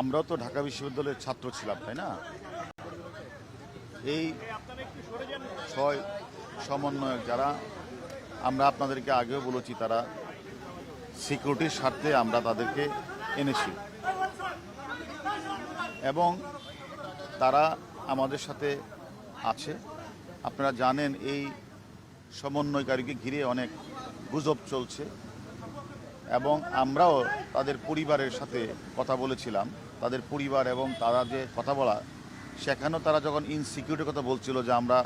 আমরাও তো ঢাকা বিশ্ববিদ্যালয়ের ছাত্র ছিলাম, তাই না? এই ছয় সমন্বয়ক যারা, আমরা আপনাদেরকে আগেও বলেছি তারা সিকিউরিটির স্বার্থে আমরা তাদেরকে এনেছি। এবং তারা আমাদের সাথে আছে। আপনারা জানেন এই সমন্বয়কারীকে ঘিরে অনেক গুজব চলছে। এবং আমরাও তাদের পরিবারের সাথে কথা বলেছিলাম। তাদের পরিবার এবং তারা যে কথা বলা, সেখানেও তারা যখন ইনসিকিউরিটির কথা বলছিল যে আমরা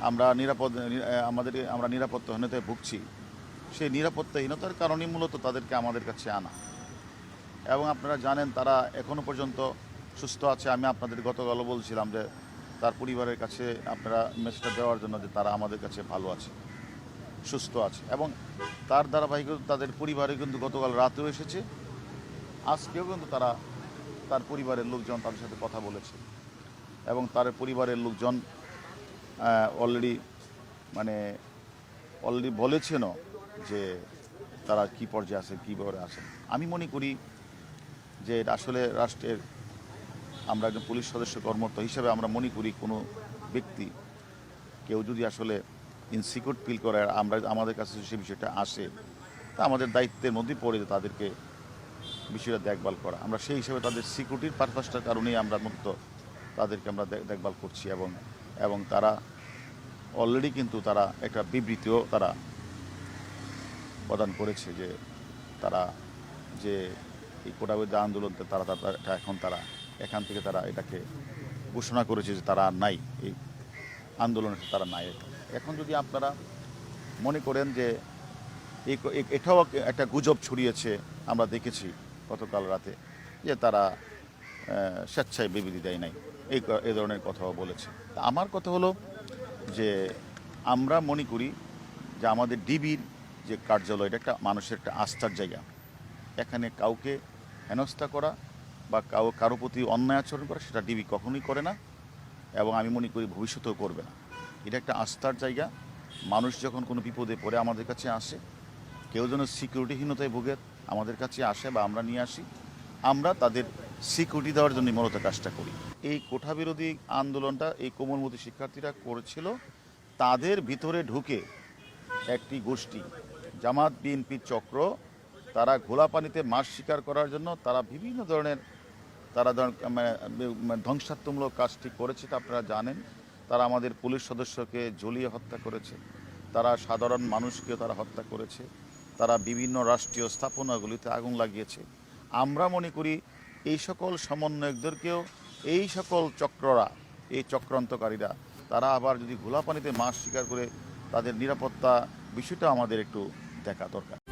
আমরা নিরাপদ, আমাদের, আমরা নিরাপত্তাহীনতায় ভুগছি, সেই নিরাপত্তাহীনতার কারণেই মূলত তাদেরকে আমাদের কাছে আনা। এবং আপনারা জানেন, তারা এখনও পর্যন্ত সুস্থ আছে। আমি আপনাদের গতকালও বলছিলাম যে, তার পরিবারের কাছে আপনারা মেসেজটা দেওয়ার জন্য যে তারা আমাদের কাছে ভালো আছে। সুস্থ আছে। এবং তার ধারাবাহিক তাদের পরিবারে কিন্তু গতকাল রাতেও এসেছে। আজকেও কিন্তু তারা তার পরিবারের লোকজন তাদের সাথে কথা বলেছে। এবং তার পরিবারের লোকজন অলরেডি মানে অলরেডি বলেছেনও যে তারা কি পর্যায়ে আছে, কী ব্যাপারে আছেন আমি মনে করি যে আসলে রাষ্ট্রের আমরা একজন পুলিশ সদস্য কর্মরত হিসেবে আমরা মনে করি কোনো ব্যক্তি কেউ যদি আসলে ইনসিকিউর ফিল করে আমরা আমাদের কাছে সে বিষয়টা আসে, তা আমাদের দায়িত্বের মধ্যেই পড়ে যে তাদেরকে বিষয়টা দেখভাল করা। আমরা সেই হিসেবে তাদের সিকিউরিটির পারপাসটার কারণেই আমরা মূলত তাদেরকে আমরা দেখ- দেখভাল করছি এবং এবং তারা অলরেডি কিন্তু তারা একটা বিবৃতিও তারা প্রদান করেছে যে তারা যে এই কোটাবিদ্য আন্দোলনতে তারা তারা- এখন তারা এখান থেকে তারা এটাকে ঘোষণা করেছে যে তারা নাই, এই আন্দোলনে তারা নাই। এখন যদি আপনারা মনে করেন যে এটাও একটা গুজব ছড়িয়েছে, আমরা দেখেছি গতকাল রাতে, যে তারা স্বেচ্ছায় বিবৃতি দেয় নাই। এই এই ধরনের কথাও বলেছে। আমার কথা হলো যে আমরা মনে করি যে আমাদের ডিবির যে কার্যালয়, এটা একটা মানুষের একটা আস্থার জায়গা। এখানে কাউকে হেনস্থা করা বা কাউ কারও প্রতি অন্যায় আচরণ করা, সেটা ডিবি কখনোই করে না এবং আমি মনে করি ভবিষ্যতেও করবে না। এটা একটা আস্থার জায়গা। মানুষ যখন কোনো বিপদে পড়ে আমাদের কাছে আসে, কেউ যেন সিকিউরিটিহীনতায় ভোগে আমাদের কাছে আসে বা আমরা নিয়ে আসি, আমরা তাদের সিকিউরিটি দেওয়ার জন্য মূলত কাজটা করি। এই কোঠা বিরোধী আন্দোলনটা এই কোমলমতি শিক্ষার্থীরা করেছিল। তাদের ভিতরে ঢুকে একটি গোষ্ঠী, জামাত বিএনপির চক্র, তারা ঘোলা পানিতে মাছ শিকার করার জন্য তারা বিভিন্ন ধরনের, তারা মানে ধ্বংসাত্মমূলক কাজটি করেছে, তা আপনারা জানেন। তারা আমাদের পুলিশ সদস্যকে জ্বলিয়ে হত্যা করেছে। তারা সাধারণ মানুষকে তারা হত্যা করেছে। তারা বিভিন্ন রাষ্ট্রীয় স্থাপনাগুলিতে আগুন লাগিয়েছে। আমরা মনে করি এই সকল সমন্বয়কদেরকেও, এই সকল চক্ররা, এই চক্রান্তকারীরা, তারা আবার যদি ঘোলা পানিতে মাছ শিকার করে তাদের নিরাপত্তা বিষয়টা আমাদের একটু দেখা দরকার।